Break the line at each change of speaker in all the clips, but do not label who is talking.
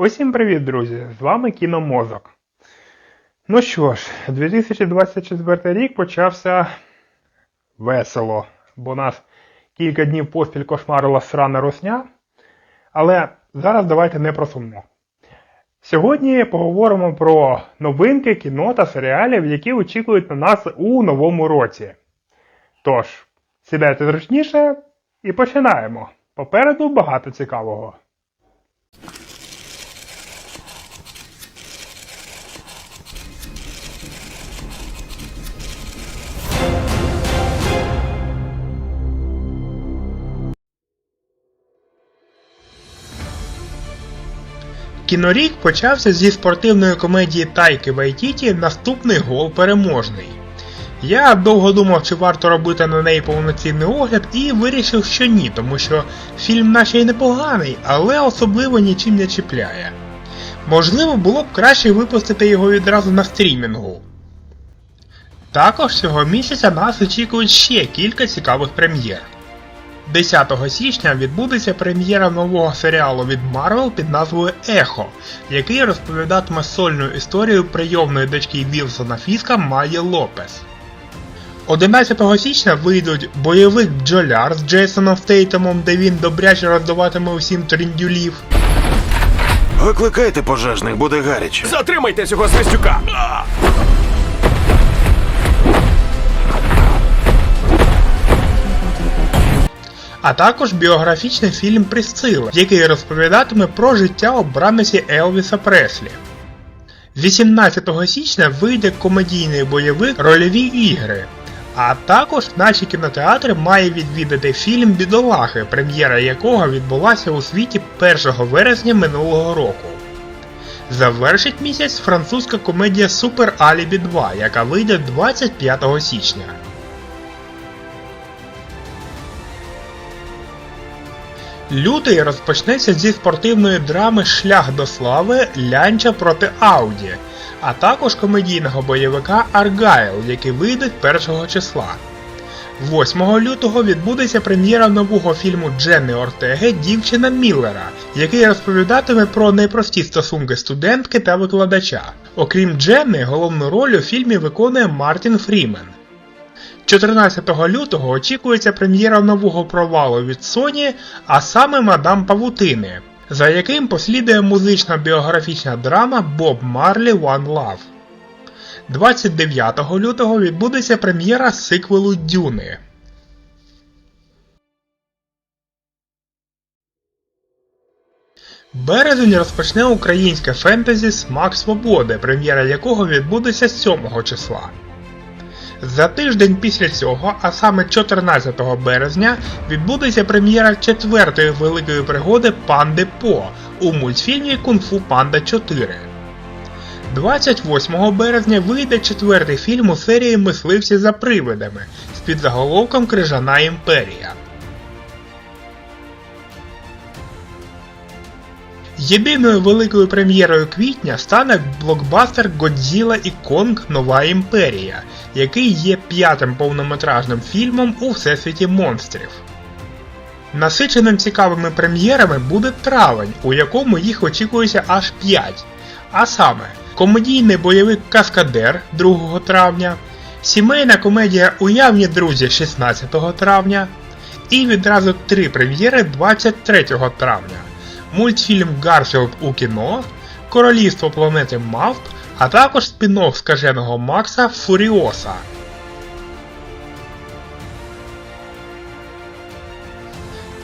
Усім привіт, друзі! З вами Кіномозок. Ну що ж, 2024 рік почався весело, бо нас кілька днів поспіль кошмарила срана русня. Але зараз давайте не про сумне. Сьогодні поговоримо про новинки кіно та серіалів, які очікують на нас у новому році. Тож, сідайте зручніше і починаємо. Попереду багато цікавого. Кінорік почався зі спортивної комедії Тайки Вайтіті Наступний гол переможний. Я довго думав, чи варто робити на неї повноцінний огляд, і вирішив, що ні, тому що фільм наче й непоганий, але особливо нічим не чіпляє. Можливо, було б краще випустити його відразу на стрімінгу. Також цього місяця нас очікують ще кілька цікавих прем'єр. 10 січня відбудеться прем'єра нового серіалу від Marvel під назвою Ехо, який розповідатиме сольну історію прийомної дочки Вілсона Фіска Майї Лопес. 11 січня вийдуть бойовик Бджоляр з Джейсоном Стейтемом, де він добряче роздаватиме усім трендюлів.
Викликайте пожежних, буде гаряче.
Затримайте цього свистюка!
А також біографічний фільм Присцила, який розповідатиме про життя обраниці Елвіса Преслі. 18 січня вийде комедійний бойовик Рольові ігри. А також наші кінотеатри має відвідати фільм Бідолахи, прем'єра якого відбулася у світі 1 вересня минулого року. Завершить місяць французька комедія Супер Алібі 2, яка вийде 25 січня. Лютий розпочнеться зі спортивної драми Шлях до слави Лянча проти Ауді, а також комедійного бойовика Аргайл, який вийде 1 числа. 8 лютого відбудеться прем'єра нового фільму Дженни Ортеги Дівчина Міллера, який розповідатиме про непрості стосунки студентки та викладача. Окрім Дженни, головну роль у фільмі виконує Мартін Фрімен. 14 лютого очікується прем'єра нового провалу від Sony, а саме Мадам Павутини, за яким послідує музична біографічна драма Боб Марлі One Love. 29 лютого відбудеться прем'єра сиквелу Дюни. Березень розпочне українське фентезі Смак Свободи, прем'єра якого відбудеться 7 числа. За тиждень після цього, а саме 14 березня, відбудеться прем'єра четвертої великої пригоди Панди По у мультфільмі Кунг-Фу Панда 4. 28 березня вийде четвертий фільм у серії Мисливці за привидами з підзаголовком Крижана імперія. Єдиною великою прем'єрою квітня стане блокбастер Годзіла і Конг Нова імперія, який є п'ятим повнометражним фільмом у всесвіті монстрів. Насиченим цікавими прем'єрами буде травень, у якому їх очікується аж 5. А саме, комедійний бойовик Каскадер 2 травня, сімейна комедія Уявні друзі 16 травня і відразу три прем'єри 23 травня мультфільм Гарфілд у кіно, Королівство планети Мавп, а також спін-офф скаженого Макса Фуріоса.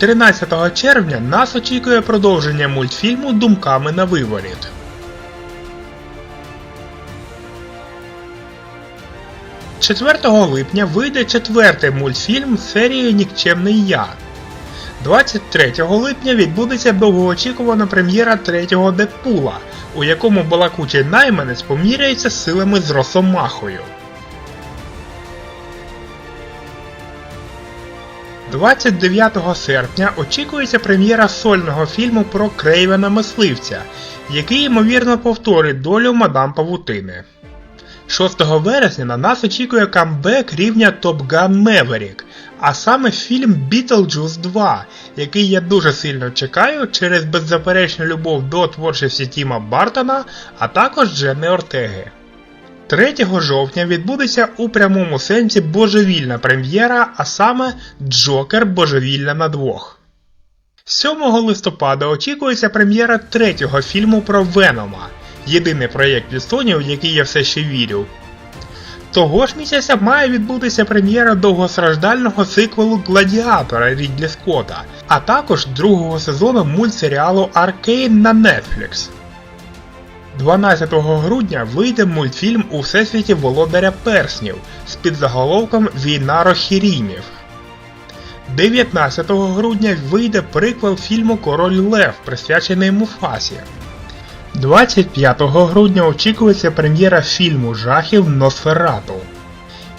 «13 червня нас очікує продовження мультфільму Думками на виворіт. Четвертого липня вийде четвертий мультфільм серії Нікчемний Я. 23 липня відбудеться довгоочікувана прем'єра третього Дедпула, у якому балакучий найманець поміряється силами з Росомахою. 29 серпня очікується прем'єра сольного фільму про Крейвена Мисливця, який ймовірно повторить долю мадам Павутини. 6 вересня на нас очікує камбек рівня Top Gun Maverick, а саме фільм Beetlejuice 2, який я дуже сильно чекаю через беззаперечну любов до творчості Тіма Бартона, а також Дженни Ортеги. 3 жовтня відбудеться у прямому сенсі божевільна прем'єра, а саме Джокер Божевілля на двох. 7 листопада очікується прем'єра третього фільму про Венома, єдиний проєкт від Sony, в який я все ще вірю. Того ж місяця має відбутися прем'єра довгостраждального сиквелу Гладіатора Рідлі Скотта, а також другого сезону мультсеріалу Аркейн на Netflix. 12 грудня вийде мультфільм у всесвіті Володаря Перснів з підзаголовком Війна Рохірімів. 19 грудня вийде приквел фільму Король Лев, присвячений Муфасі. 25 грудня очікується прем'єра фільму жахів Носферату.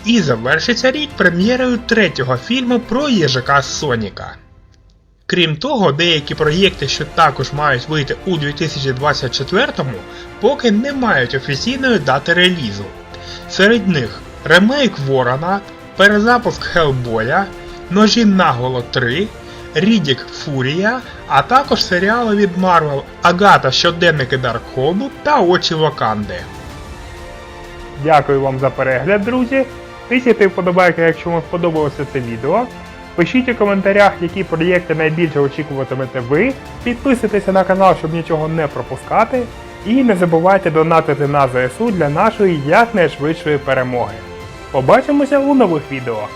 І завершиться рік прем'єрою третього фільму про їжака Соніка. Крім того, деякі проєкти, що також мають вийти у 2024-му, поки не мають офіційної дати релізу. Серед них ремейк Ворона, перезапуск Хеллбоя, Ножі Наголо 3, Рідік Фурія, а також серіали від Marvel Агата Щоденники Даркхолду та Очі Ваканди.
Дякую вам за перегляд, друзі. Тисяйте вподобайки, якщо вам сподобалося це відео. Пишіть у коментарях, які проєкти найбільше очікуватимете ви. Підписуйтеся на канал, щоб нічого не пропускати. І не забувайте донатити на ЗСУ для нашої якнайшвидшої перемоги. Побачимося у нових відео.